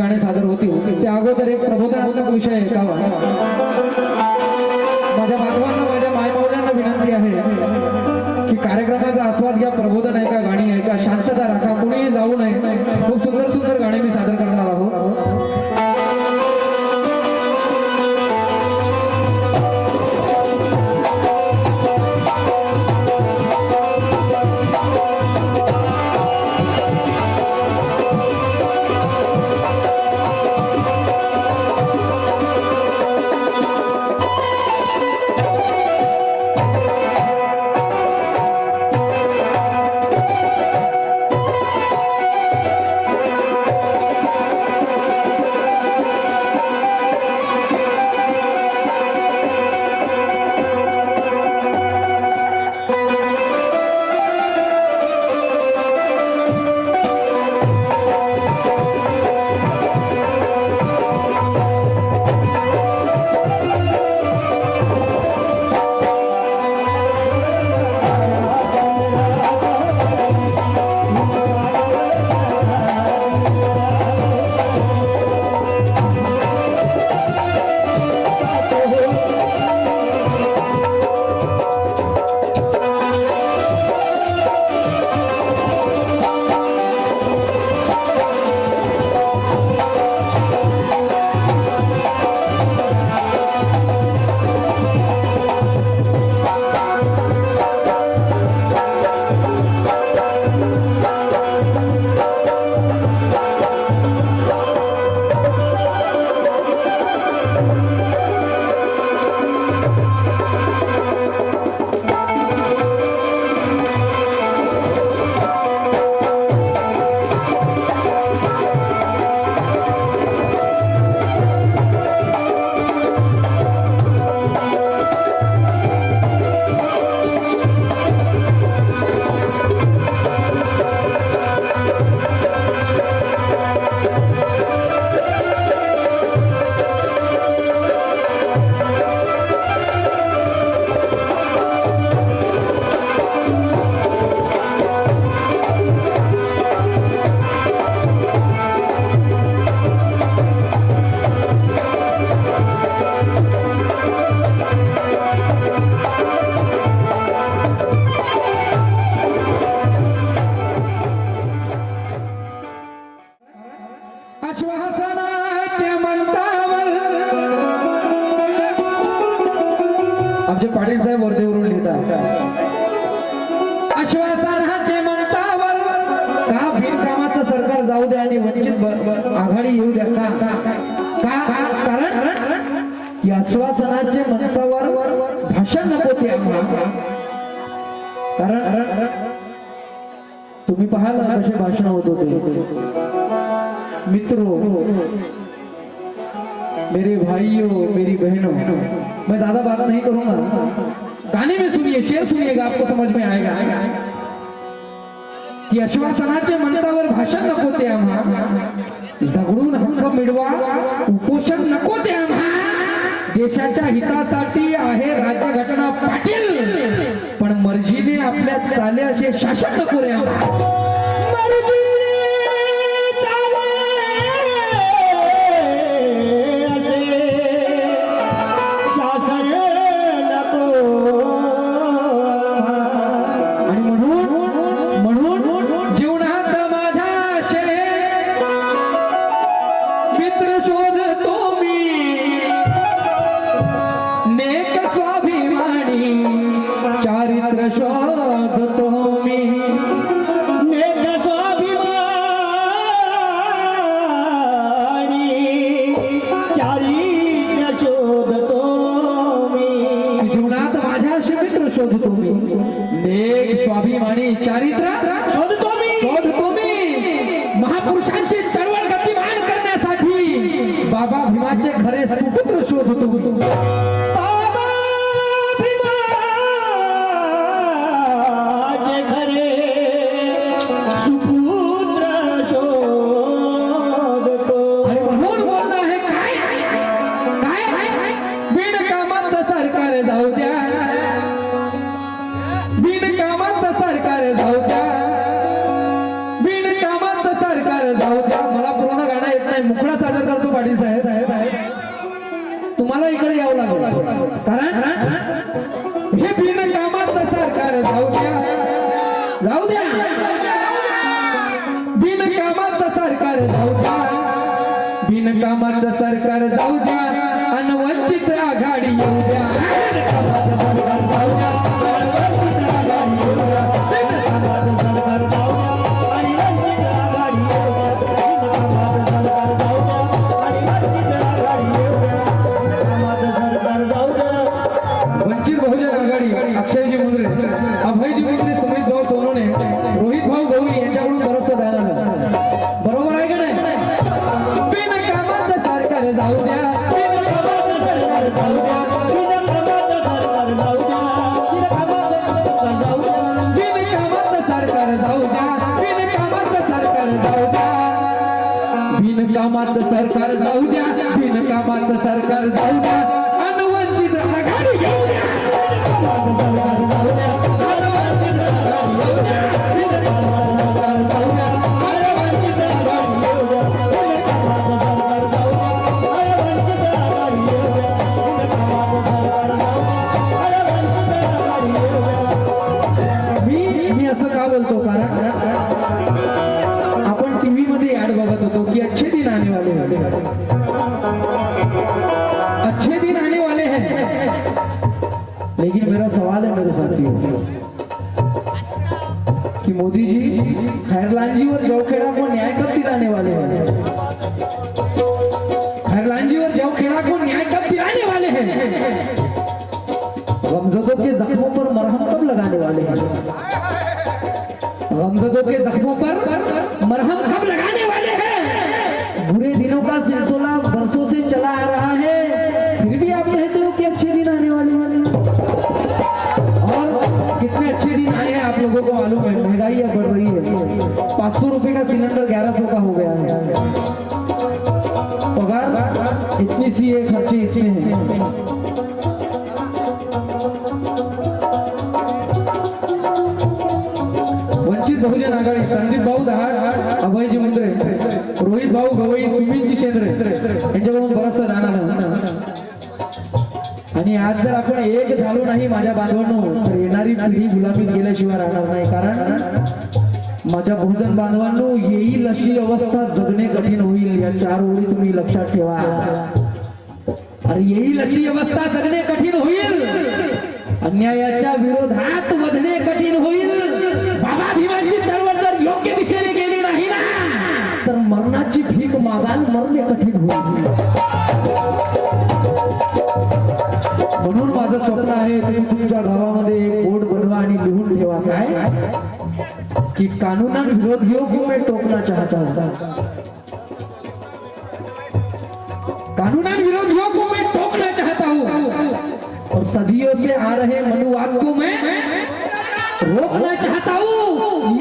गाणे सादर होतील त्या अगोदर एक प्रबोधनात्मक विषय ऐकावा माझ्या बांधवांना माझ्या मायमावल्यांना विनंती आहे की कार्यक्रमाचा आस्वाद घ्या प्रबोधन ऐका गाणी ऐका शांतता राखा कुणीही जाऊ नये. खूप सुंदर सुंदर गाणे मी सादर करणार आहोत. कारण या श्वासनाचे मंचावर भाषण नको ते आम्हाला कारण तुम्ही पाहाल कसे भाषण होत होते. मित्र मेरे भाइयों मेरी बहनों मैं ज्यादा बात नहीं करूंगा. गाने में सुनिए शेर सुनिएगा आपको समझ में आएगा. कि अश्वासनाचे मंत्रावर भाषण नको ते आम्हा. झगडून मिळवा उपोषण नको द्या देशाच्या हितासाठी आहे राज्यघटना पाटील. पण मर्जीने आपल्या चाले असे शासक नको स्वाभिमानी चारित्र शोधतो मी शोधतो मी महापुरुषांची चळवळ गतिमान करण्यासाठी बाबा भीमाचे खरे सुपुत्र शोधतो. बिन कामाचं सरकार जाऊ द्या. बिन कामाचं सरकार जाऊ द्या. अनवंचित आघाडी येऊ बिनकामाचं जी खैरलान जी और जौखेड़ा को न्याय कब दिलाने वाले हैं? खैरलान जी और जौखेड़ा को न्याय कब दिलाने वाले हैं? गमजदों के जख्मों पर मरहम कब लगाने वाले हैं? गमजदों के जख्मों पर मरहम कब लगाने वाले हैं? बुरे दिनों का सिलसिला बरसों से चला आ लोगों को मालूम है महंगाई अब बढ़ रही है। पाँच सौ रुपए का सिलेंडर ग्यारह सौ का हो गया है। पगार इतनी सी है खर्चे इतने हैं। वंचित बहुजन आघाडी संदीप भाऊ दहाड अभयजी मुंद्रे रोहित भाऊ गवई सुमितजी शेंद्रे यांच्याकडून बरचसं जाणार आणि आज जर आपण एक झालो नाही माझ्या बांधवांनो तर येणारी पिढी गुलामीत गेल्याशिवाय राहणार नाही. कारण माझ्या बहुजन बांधवांनो येईल अशी अवस्था जगणे कठीण होईल. या चार ओळी तुम्ही लक्षात ठेवा. अरे येईल अशी अवस्था जगणे कठीण होईल. अन्यायाच्या विरोधात वधणे कठीण होईल. बाबा भीमाची चळवळ जर योग्य दिशेने गेली नाही ना तर मरणाची भीक मागाल मरणे कठीण होईल. म्हणून माझं स्वप्न आहे तुमच्या गावामध्ये लिहून है। कि कानून विरोधियों को मैं टोकना चाहता हूँ। कानून विरोधियों को मैं टोकना चाहता हूँ। और सदियों से आ रहे मनुवाद को मैं रोकना चाहता हूँ।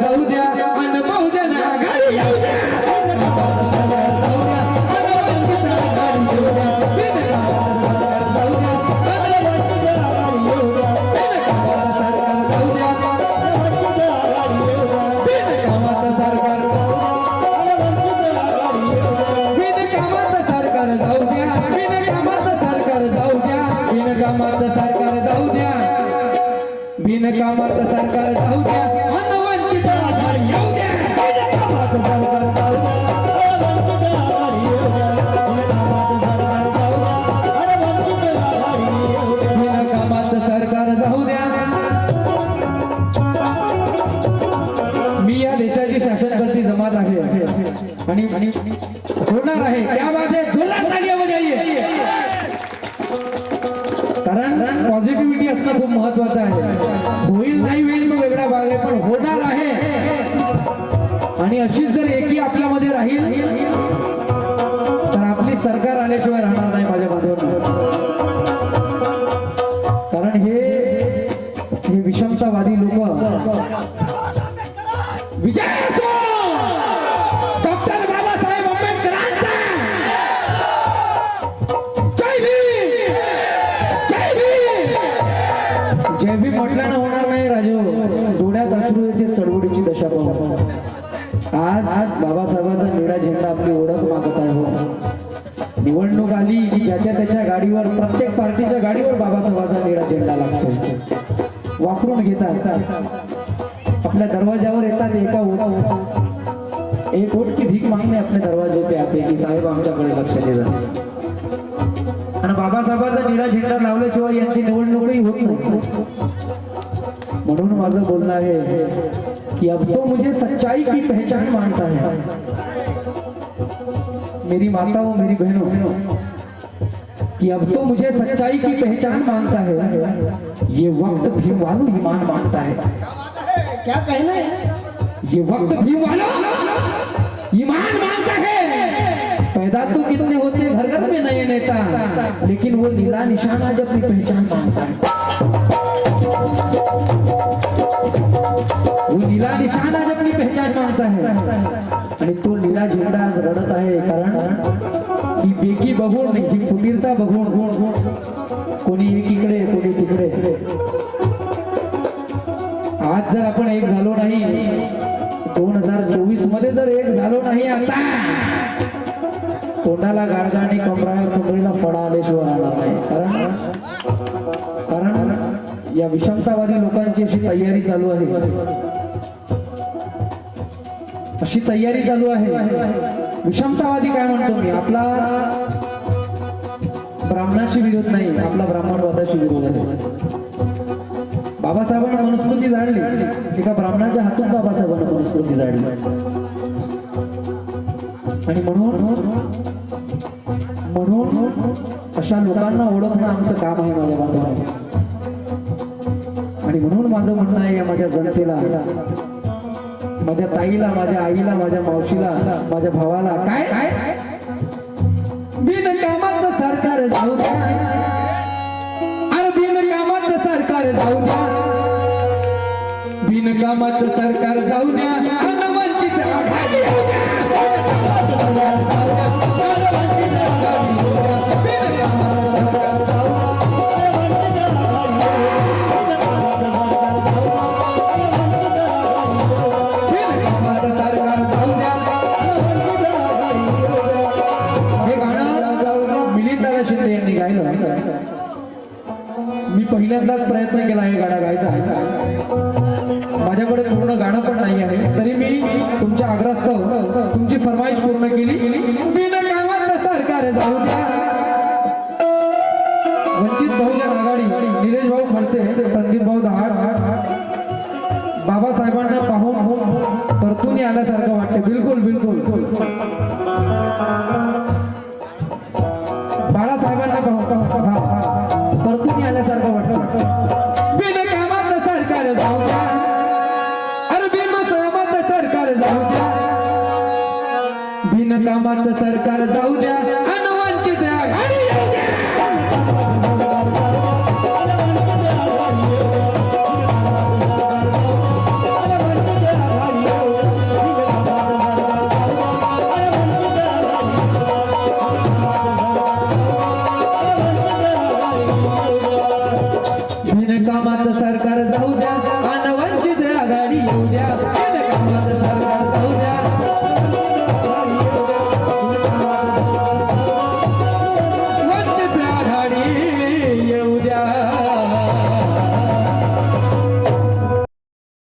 जाऊ द्या अन बहुजन आघाडी येऊ द्या. बिनकामाचं सरकार जाऊ द्या. पॉझिटिव्हिटी असणं खूप महत्वाचं आहे. होईल नाही होईल तो वेगळा भाग आहे पण होणार आहे. आणि अशीच जर एकी आपल्यामध्ये राहील तर आपली सरकार आल्याशिवाय राहणार नाही माझ्या बांधवांना कारण हे हे विषमतावादी लोक डोळ्यात चळवळीची दशा पाहू आज बाबासाहेबांचा निळा झेंडा आपली ओळख मागत आहे. निवडणूक आली की ज्याच्या त्याच्या गाडीवर प्रत्येक पार्टीच्या गाडीवर बाबासाहेबांचा निळा झेंडा लागतो वापरून घेतात. आपल्या दरवाजावर येतात एका ओढा एक ओट की भीक मागणे आपल्या दरवाजे पे आते की साहेब आमच्याकडे लक्ष दिलं आणि बाबासाहेबांचा निळा झेंडा लावल्याशिवाय यांची निवडणूकही होत नाही. म्हणून माझं बोलणं आहे कि अब तो मुझे सच्चाई की पहचान मानता है। मेरी माता और मेरी बहनों कि अब तो मुझे सच्चाई की पहचान मानता है। ये वक्त भी वालों ईमान मानता है। क्या कहना है? ये वक्त भी वाला ईमान मानता है। पैदा तो कितने होते घर घर में नए नेता। लेकिन वो नीला निशाना जब अपनी पहचान मानता है। नीला निशान आज अपनी पहचान मानता है। आणि तो नीला झेंडा आज रडत आहे कारण ही बेकी बघून ही फुटीरता बघून कोणी एकीकडे कोणी तिकडे. आज जर आपण एक झालो नाही दोन हजार चोवीसमध्ये जर एक झालो नाही आता तोंडाला गाडगा आणि कमरा कमरेला फडा आल्याशिवाय राहणार नाही. कारण कारण या विषमतावादी लोकांची अशी तयारी चालू आहे. अशी तयारी चालू आहे. विषमतावादी काय म्हणतो मी? आपला ब्राह्मणाशी विरोध नाही आपला ब्राह्मणवादाशी विरोध आहे. बाबासाहेबांना मनुस्मृती जाणली. एका ब्राह्मणाच्या हातून बाबासाहेबांना मनुस्मृती जाणली. आणि म्हणून म्हणून अशा लोकांना ओळखणं आमचं काम आहे माझ्या बांधवांना आणि म्हणून माझं म्हणणं आहे या माझ्या जनतेला माझ्या ताईला माझ्या आईला माझ्या मावशीला माझ्या भावाला. काय? काय बिनकामाचं सरकार जाऊ द्या. अरे बिनकामाचं सरकार जाऊ द्या. बिनकामाचं सरकार जाऊ द्या. वंचित गाणं शिंदे यांनी गायलं मी पहिल्यांदाच प्रयत्न केला आहे गाणं गायचा. माझ्याकडे पूर्ण गाणं पण नाही आहे. तरी मी तुमच्या आग्रहास्तव तुमची फरमाईश पूर्ण केली. बिनकामाचं सरकार जाऊ द्या. वंचित बहुजन आघाडी निलेश भाऊ खडसे संदीप भाऊ दहाड बाबासाहेबांना पाहून परतून आल्यासारखं वाटतं. बिलकुल बिलकुल. जाऊ द्या.